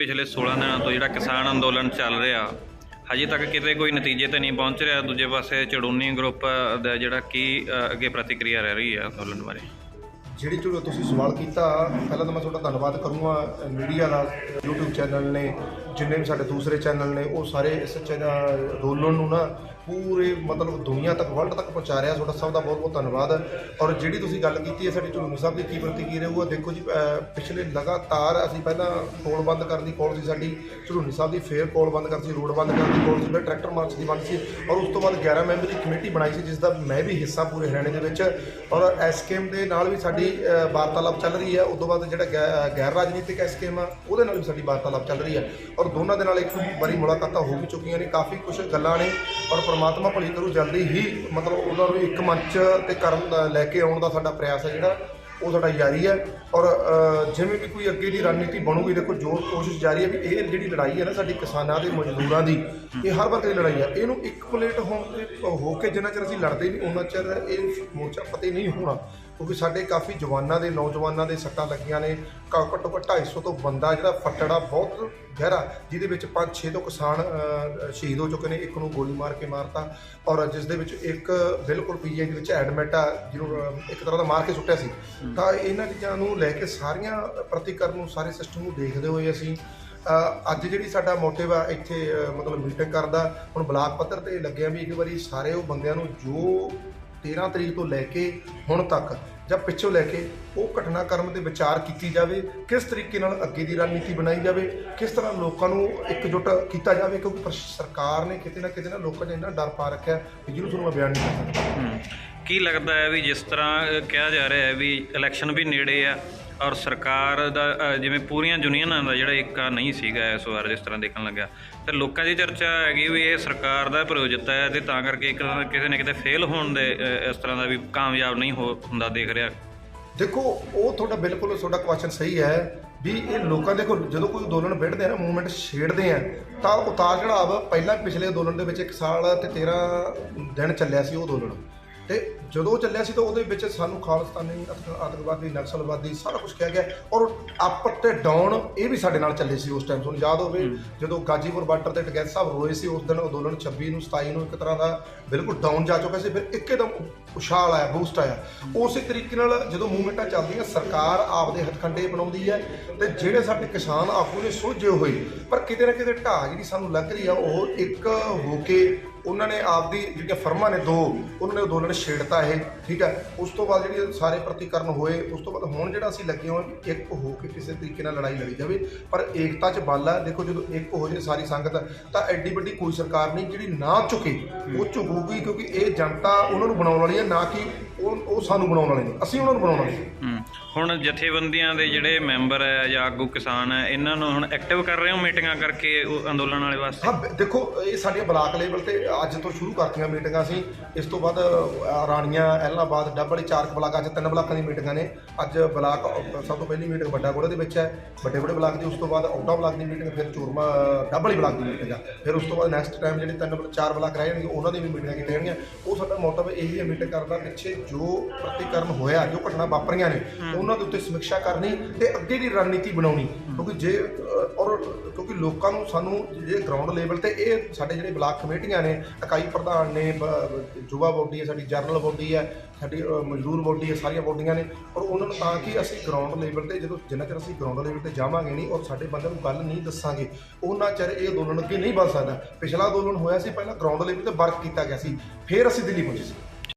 ਪਿਛਲੇ 16 ਦਿਨਾਂ ਤੋਂ ਜਿਹੜਾ ਕਿਸਾਨ ਅੰਦੋਲਨ ਚੱਲ ਰਿਹਾ, ਹਜੇ ਤੱਕ ਕਿਤੇ ਕੋਈ ਨਤੀਜੇ ਤੇ ਨਹੀਂ ਪਹੁੰਚ ਰਿਹਾ। ਦੂਜੇ ਪਾਸੇ ਚੜੂਨੀ ਗਰੁੱਪ ਦਾ ਜਿਹੜਾ ਕੀ ਅੱਗੇ ਪ੍ਰਤੀਕਿਰਿਆ ਰਹਿ ਰਹੀ ਹੈ ਅੰਦੋਲਨ ਬਾਰੇ? ਜਿਹੜੀ ਚਲੋ ਤੁਸੀਂ ਸਵਾਲ ਕੀਤਾ, ਪਹਿਲਾਂ ਤਾਂ ਮੈਂ ਤੁਹਾਡਾ ਧੰਨਵਾਦ ਕਰੂੰਗਾ ਮੀਡੀਆ ਦਾ YouTube ਚੈਨਲ ਨੇ ਜਿੰਨੇ ਵੀ ਸਾਡੇ ਦੂਸਰੇ ਚੈਨਲ ਨੇ, ਉਹ ਸਾਰੇ ਇਸ ਚੈਨਲ ਅੰਦੋਲਨ ਨੂੰ ਨਾ ਪੂਰੇ ਮਤਲਬ ਦੁਨੀਆ ਤੱਕ ਵਰਲਡ ਤੱਕ ਪਹੁੰਚਾ ਰਿਹਾ। ਤੁਹਾਡਾ ਸਭ ਦਾ ਬਹੁਤ ਬਹੁਤ ਧੰਨਵਾਦ। ਔਰ ਜਿਹੜੀ ਤੁਸੀਂ ਗੱਲ ਕੀਤੀ ਹੈ ਸਾਡੀ ਝੁਲਮੀ ਸਾਹਿਬ ਦੀ, ਕੀ ਪ੍ਰਤੀਕਿਰਿਆ ਰਹੂਗਾ, ਦੇਖੋ ਜੀ ਪਿਛਲੇ ਲਗਾਤਾਰ ਅਸੀਂ ਪਹਿਲਾਂ ਕੋਲ ਬੰਦ ਕਰਨ ਦੀ ਕੋਲ ਸੀ ਸਾਡੀ ਝੁਲਮੀ ਸਾਹਿਬ ਦੀ, ਫੇਰ ਕੋਲ ਬੰਦ ਕਰਤੀ ਰੋਡ ਬੰਦ ਕਰਨ ਦੀ ਕੋਲ ਸੀ, ਫਿਰ ਟਰੈਕਟਰ ਮਾਰਚ ਦੀ ਬੰਦ ਸੀ, ਔਰ ਉਸ ਤੋਂ ਬਾਅਦ 11 ਮੈਂਬਰੀ ਕਮੇਟੀ ਬਣਾਈ ਸੀ ਜਿਸ ਦਾ ਮੈਂ ਵੀ ਹਿੱਸਾ ਪੂਰੇ ਹਰਿਆਣੇ ਦੇ ਵਿੱਚ। ਔਰ ਐਸਕੇਐਮ ਦੇ ਨਾਲ ਵੀ ਸਾਡੀ ਵਾਰਤਾਲਾਪ ਚੱਲ ਰਹੀ ਹੈ। ਉਸ ਤੋਂ ਬਾਅਦ ਜਿਹੜਾ ਗੈ- ਗੈਰ ਰਾਜਨੀਤਿਕ ਐਸਕੇਐਮ ਆ, ਉਹਦੇ ਨਾਲ ਵੀ ਸਾਡੀ ਵਾਰਤਾਲਾਪ ਚੱਲ ਰਹੀ ਹੈ। ਔਰ ਦੋਨਾਂ ਦੇ ਨਾਲ ਇੱਕ ਵਾਰੀ ਮੁਲਾਕਾਤਾਂ ਹੋ ਵੀ ਚੁੱਕੀਆਂ ਨੇ। ਕਾਫੀ ਕੁਝ ਗੱਲਾਂ ਨੇ ਔਰ ਪ੍ਰਮਾਤਮਾ ਭਲੀ ਕਰੂ, ਜਲਦੀ ਹੀ ਮਤਲਬ ਉਹਨਾਂ ਨੂੰ ਇੱਕ ਮੰਚ ਤੇ ਕਰਨ ਦਾ, ਲੈ ਕੇ ਆਉਣ ਦਾ ਸਾਡਾ ਪ੍ਰਯਾਸ ਹੈ ਜਿਹੜਾ, ਉਹ ਸਾਡਾ ਜਾਰੀ ਹੈ। ਔਰ ਜਿਵੇਂ ਵੀ ਕੋਈ ਅੱਗੇ ਦੀ ਰਣਨੀਤੀ ਬਣੂਗੀ, ਦੇਖੋ ਜੋ ਕੋਸ਼ਿਸ਼ ਜਾਰੀ ਹੈ ਵੀ ਇਹ ਜਿਹੜੀ ਲੜਾਈ ਹੈ ਨਾ ਸਾਡੀ ਕਿਸਾਨਾਂ ਦੇ, ਮਜ਼ਦੂਰਾਂ ਦੀ, ਇਹ ਹਰ ਵਰਗ ਦੀ ਲੜਾਈ ਹੈ। ਇਹਨੂੰ ਇੱਕ ਪਲੇਟ ਹੋਣ ਤੇ ਹੋ ਕੇ ਜਿੰਨਾ ਚਿਰ ਅਸੀਂ ਲੜਦੇ ਨਹੀਂ ਉਹਨਾਂ ਚਿਰ ਇਹ ਮੋਰਚਾ ਫਤਿਹ ਨਹੀਂ ਹੋਣਾ। ਕਿਉਂਕਿ ਸਾਡੇ ਕਾਫੀ ਜਵਾਨਾਂ ਦੇ ਨੌਜਵਾਨਾਂ ਦੇ ਸੱਟਾਂ ਲੱਗੀਆਂ ਨੇ। ਘੱਟੋ ਘੱਟੋ ਘੱਟ 250 ਤੋਂ ਬੰਦਾ ਜਿਹੜਾ ਫੱਟੜਾ ਬਹੁਤ ਗਹਿਰਾ ਜਿਹਦੇ ਵਿੱਚ 5-6 ਤੋਂ ਕਿਸਾਨ ਸ਼ਹੀਦ ਹੋ ਚੁੱਕੇ ਨੇ। ਇੱਕ ਨੂੰ ਗੋਲੀ ਮਾਰ ਕੇ ਮਾਰਤਾ ਔਰ ਜਿਸ ਦੇ ਵਿੱਚ ਇੱਕ ਬਿਲਕੁਲ ਪੀਜੀ ਦੇ ਵਿੱਚ ਐਡਮਿਟ ਆ ਜਿਹਨੂੰ ਇੱਕ ਤਰ੍ਹਾਂ ਦਾ ਮਾਰ ਕੇ ਸੁੱਟਿਆ ਸੀ। ਤਾਂ ਇਹਨਾਂ ਚੀਜ਼ਾਂ ਨੂੰ ਲੈ ਕੇ ਸਾਰੀਆਂ ਪ੍ਰਤੀਕਰਨ ਨੂੰ ਸਾਰੇ ਸਿਸਟਮ ਨੂੰ ਦੇਖਦੇ ਹੋਏ ਅਸੀਂ ਅੱਜ ਜਿਹੜੀ ਸਾਡਾ ਮੋਟਿਵ ਆ ਇੱਥੇ ਮਤਲਬ ਮੀਟਿੰਗ ਕਰਦਾ। ਹੁਣ ਬਲਾਕ ਪੱਧਰ ਤੇ ਲੱਗਿਆ ਵੀ ਇੱਕ ਵਾਰੀ ਸਾਰੇ ਉਹ ਬੰਦਿਆਂ ਨੂੰ ਜੋ 13 ਤਰੀਕ ਤੋਂ ਲੈ ਕੇ ਹੁਣ ਤੱਕ ਜਾਂ ਪਿੱਛੋਂ ਲੈ ਕੇ ਉਹ ਘਟਨਾਕ੍ਰਮ ਤੇ ਵਿਚਾਰ ਕੀਤੀ ਜਾਵੇ ਕਿਸ ਤਰੀਕੇ ਨਾਲ ਅੱਗੇ ਦੀ ਰਣਨੀਤੀ ਬਣਾਈ ਜਾਵੇ ਕਿਸ ਤਰ੍ਹਾਂ ਲੋਕਾਂ ਨੂੰ ਇਕਜੁੱਟ ਕੀਤਾ ਜਾਵੇ ਕਿਉਂਕਿ ਪ੍ਰਸ਼- ਸਰਕਾਰ ਨੇ ਕਿਤੇ ਨਾ ਕਿਤੇ ਨਾ ਲੋਕਾਂ 'ਚ ਇੰਨਾ ਡਰ ਪਾ ਰੱਖਿਆ ਕਿ ਜਿਹਨੂੰ ਤੁਹਾਨੂੰ ਮੈਂ ਬਿਆਨ ਨਹੀਂ ਕਰ ਸਕਦਾ। ਹਮ, ਕੀ ਲੱਗਦਾ ਹੈ ਵੀ ਜਿਸ ਤਰ੍ਹਾਂ ਅ, ਕਿਹਾ ਜਾ ਰਿਹਾ ਹੈ ਵੀ ਇਲੈਕਸ਼ਨ ਵੀ ਨੇੜੇ ਆ ਔਰ ਸਰਕਾਰ ਦਾ ਅ, ਜਿਵੇਂ ਪੂਰੀਆਂ ਯੂਨੀਅਨਾਂ ਦਾ ਜਿਹੜਾ ਏਕਾ ਨਹੀਂ ਸੀਗਾ ਇਸ ਵਾਰ ਜਿਸ ਤਰ੍ਹਾਂ ਦੇਖਣ ਲੱਗਾ ਤੇ ਲੋਕਾਂ ਦੀ ਚਰਚਾ ਹੈਗੀ ਵੀ ਇਹ ਸਰਕਾਰ ਦਾ ਪ੍ਰੋਜੈਕਟ ਹੈ ਤੇ ਤਾਂ ਕਰਕੇ ਇੱਕ ਤਰ੍ਹਾਂ ਕਿਸੇ ਨਾ ਕਿਤੇ ਫੇਲ ਹੋਣ ਦੇ ਅ, ਇਸ ਤਰ੍ਹਾਂ ਦਾ ਵੀ ਕਾਮਯਾਬ ਨਹੀਂ ਹੋ ਹੁੰਦਾ ਦੇਖ ਰਿਹਾ ਦੇਖੋ, ਉਹ ਤੁਹਾਡਾ ਬਿਲਕੁਲ ਤੁਹਾਡਾ ਕੁਐਸਚਨ ਸਹੀ ਹੈ ਵੀ ਇਹ ਲੋਕਾਂ ਦੇ ਕੋਲ ਜਦੋਂ ਕੋਈ ਅੰਦੋਲਨ ਵਿੱਢਦੇ ਆ ਨਾ ਮੂਵਮੈਂਟ ਛੇੜਦੇ ਆ, ਤਾਂ ਉਤਾਰ ਚੜਾਵ ਪਹਿਲਾਂ ਪਿਛਲੇ ਅੰਦੋਲਨ ਦੇ ਵਿੱਚ 1 ਸਾਲ ਤੇ 13 ਦਿਨ ਚੱਲਿਆ ਸੀ ਉਹ ਅੰਦੋਲਨ। ਤੇ ਜਦੋਂ ਚੱਲਿਆ ਸੀ ਤਾਂ ਉਹਦੇ ਵਿੱਚ ਸਾਨੂੰ ਖਾਲਿਸਤਾਨੀ ਆਤੰਕਵਾਦੀ ਨਕਸਲਵਾਦੀ ਸਾਰਾ ਕੁਝ ਕਿਹਾ ਗਿਆ ਔਰ ਅਪ ਤੇ ਡਾਊਨ ਇਹ ਵੀ ਸਾਡੇ ਨਾਲ ਚੱਲੇ ਸੀ ਉਸ ਟਾਈਮ ਤੁਹਾਨੂੰ ਯਾਦ ਹੋਵੇ ਜਦੋਂ ਗਾਜੀਪੁਰ ਬਾਰਡਰ ਤੇ ਟਗੈਰ ਸਾਹਿਬ ਰੋਏ ਸੀ ਉਸ ਦਿਨ ਅੰਦੋਲਨ 26 ਨੂੰ 27 ਨੂੰ ਇੱਕ ਤਰ੍ਹਾਂ ਦਾ ਬਿਲਕੁਲ ਡਾਊਨ ਜਾ ਚੁੱਕਾ ਸੀ ਫਿਰ ਇੱਕਦਮ ਉਛਾਲ ਆਇਆ ਬੂਸਟ ਆਇਆ। ਉਸੇ ਤਰੀਕੇ ਨਾਲ ਜਦੋਂ ਮੂਵਮੈਂਟਾਂ ਚੱਲਦੀਆਂ ਸਰਕਾਰ ਆਪਦੇ ਹੱਥਖੰਡੇ ਬਣਾਉਂਦੀ ਹੈ ਤੇ ਜਿਹੜੇ ਸਾਡੇ ਕਿਸਾਨ ਆਗੂ ਨੇ ਸੁਲਝੇ ਹੋਏ ਪਰ ਕਿਤੇ ਨਾ ਕਿਤੇ ਢਾਹ ਜਿਹੜੀ ਸਾਨੂੰ ਲੱਗ ਰਹੀ ਆ ਉਹ ਇੱਕ ਹੋ ਕੇ ਉਹਨਾਂ ਨੇ ਆਪਦੀ ਜਿਹੜੀਆਂ ਫਰਮਾਂ ਨੇ ਦੋ, ਉਹਨਾਂ ਨੇ ਅੰਦੋਲਨ ਛੇੜਤਾ ਇਹ, ਠੀਕ ਹੈ? ਉਸ ਤੋਂ ਬਾਅਦ ਜਿਹੜੇ ਸਾਰੇ ਪ੍ਰਤੀਕਰਨ ਹੋਏ, ਉਸ ਤੋਂ ਬਾਅਦ ਹੁਣ ਜਿਹੜਾ ਅਸੀਂ ਲੱਗੇ ਹੋਏ ਇੱਕ ਹੋ ਕੇ ਕਿਸੇ ਤਰੀਕੇ ਨਾਲ ਲੜਾਈ ਲੜੀ ਜਾਵੇ, ਪਰ ਏਕਤਾ 'ਚ ਬਲ ਆ ਦੇਖੋ, ਜਦੋਂ ਇੱਕ ਹੋ ਜੇ ਸਾਰੀ ਸੰਗਤ, ਤਾਂ ਐਡੀ ਵੱਡੀ ਕੋਈ ਸਰਕਾਰ ਨਹੀਂ ਜਿਹੜੀ ਨਾ ਝੁਕੇ, ਉਹ ਝੁਕੂਗੀ, ਕਿਉਂਕਿ ਇਹ ਜਨਤਾ ਉਹਨਾਂ ਨੂੰ ਬਣਾਉਣ ਵਾਲੀ ਹੈ, ਨਾ ਕਿ ਉਹ ਉਹ ਸਾਨੂੰ ਬਣਾਉਣ ਵਾਲੇ ਨੇ ਅਸੀਂ ਉਹਨਾਂ ਨੂੰ ਬਣਾਉਣ ਵਾਲੇ ਹਾਂ। ਹੁਣ ਜਥੇਬੰਦੀਆਂ ਦੇ ਜਿਹੜੇ ਮੈਂਬਰ ਹੈ ਜਾਂ ਆਗੂ ਕਿਸਾਨ ਹੈ ਇਹਨਾਂ ਨੂੰ ਹੁਣ ਐਕਟਿਵ ਕਰ ਰਹੇ ਹੋ ਮੀਟਿੰਗਾਂ ਕਰਕੇ ਉਹ ਅੰਦੋਲਨ ਵਾਲੇ ਵਾਸਤੇ? ਹਾਂ ਦੇਖੋ ਇਹ ਸਾਡੀਆਂ ਬਲਾਕ ਲੈਵਲ ਤੇ ਅੱਜ ਤੋਂ ਸ਼ੁਰੂ ਕਰਤੀਆਂ ਮੀਟਿੰਗਾਂ ਅਸੀਂ ਇਸ ਤੋਂ ਬਾਅਦ ਰਾਣੀਆਂ ਐਲਨਾਬਾਦ ਡੱਬਲ ਚਾਰ ਬਲਾਕਾਂ 'ਚ ਤਿੰਨ ਬਲਾਕਾਂ ਦੀ ਮੀਟਿੰਗਾਂ ਨੇ। ਅੱਜ ਬਲਾਕ ਸਭ ਤੋਂ ਪਹਿਲੀ ਮੀਟਿੰਗ ਵੱਡਾ ਗੋੜੇ ਦੇ ਵਿੱਚ ਹੈ ਵੱਡੇ ਵੱਡੇ ਬਲਾਕ ਦੀ ਉਸ ਤੋਂ ਬਾਅਦ ਔਟਾ ਬਲਾਕ ਦੀ ਮੀਟਿੰਗ ਫਿਰ ਚੂਰਮਾ ਡੱਬਲ ਬਲਾਕ ਦੀ ਮੀਟਿੰਗ ਆ। ਫਿਰ ਉਸ ਤੋਂ ਬਾਅਦ ਨੈਕਸਟ ਟਾਈਮ ਜਿਹੜੇ ਤਿੰਨ ਬਲ- ਚਾਰ ਬਲਾਕ ਰਹਿ ਜਾਣਗੇ ਉਹਨਾਂ ਦੀ ਵੀ ਮੀਟਿੰਗਾਂ ਕੀਤੀਆਂ ਜਾਣਗੀਆਂ। ਉਹ ਸਾਡਾ ਮੋਟਿਵ ਇਹੀ ਹੈ ਮੀਟਿੰਗ ਕਰਨ ਦਾ ਪਿੱਛੇ ਜੋ ਪ੍ਰਤੀਕਰਨ ਹੋਇਆ ਜੋ ਘਟਨਾ ਵਾਪਰੀਆਂ ਨੇ ਉਹਨਾਂ ਦੇ ਉੱਤੇ ਸਮੀਖਿਆ ਕਰਨੀ ਤੇ ਅੱਗੇ ਦੀ ਰਣਨੀਤੀ ਬਣਾਉਣੀ। ਕਿਉਂਕਿ ਜੇ ਔਰ ਕਿਉਂਕਿ ਲੋਕਾਂ ਨੂੰ ਸਾਨੂੰ ਜੇ ਗਰਾਊਂਡ ਲੈਵਲ ਤੇ ਇਹ ਸਾਡੇ ਜਿਹੜੇ ਬਲਾਕ ਕਮੇਟੀਆਂ ਨੇ, ਇਕਾਈ ਪ੍ਰਧਾਨ ਨੇ, ਬ- ਯੁਵਾ ਬੋਡੀ ਹੈ, ਸਾਡੀ ਜਰਨਲ ਬੋਡੀ ਹੈ, ਸਾਡੀ ਮਜ਼ਦੂਰ ਬੋਡੀ ਹੈ, ਸਾਰੀਆਂ ਬੋਡੀਆਂ ਨੇ, ਔਰ ਉਹਨਾਂ ਨੂੰ ਤਾਂ ਕਿ ਅਸੀਂ ਗਰਾਊਂਡ ਲੈਵਲ ਤੇ ਜਦੋਂ ਜਿੰਨਾ ਚਿਰ ਅਸੀਂ ਗਰਾਊਂਡ ਲੈਵਲ ਤੇ ਜਾਵਾਂਗੇ ਨਹੀਂ, ਔਰ ਸਾਡੇ ਬੰਦਿਆਂ ਨੂੰ ਗੱਲ ਨਹੀਂ ਦੱਸਾਂਗੇ, ਉਹਨਾਂ ਚਿਰ ਇਹ ਅੰਦੋਲਨ ਅੱਗੇ ਨਹੀਂ ਵੱਧ ਸਕਦਾ। ਪਿਛਲਾ ਅੰਦੋਲਨ ਹੋਇਆ ਸੀ, ਪਹਿਲਾਂ ਗਰਾਊਂਡ ਲੈਵਲ ਤੇ ਵਰਕ ਕੀਤਾ ਗਿਆ ਸੀ, ਫਿਰ ਅਸੀਂ ਦਿੱਲੀ ਪਹੁੰਚੇ ਸੀ।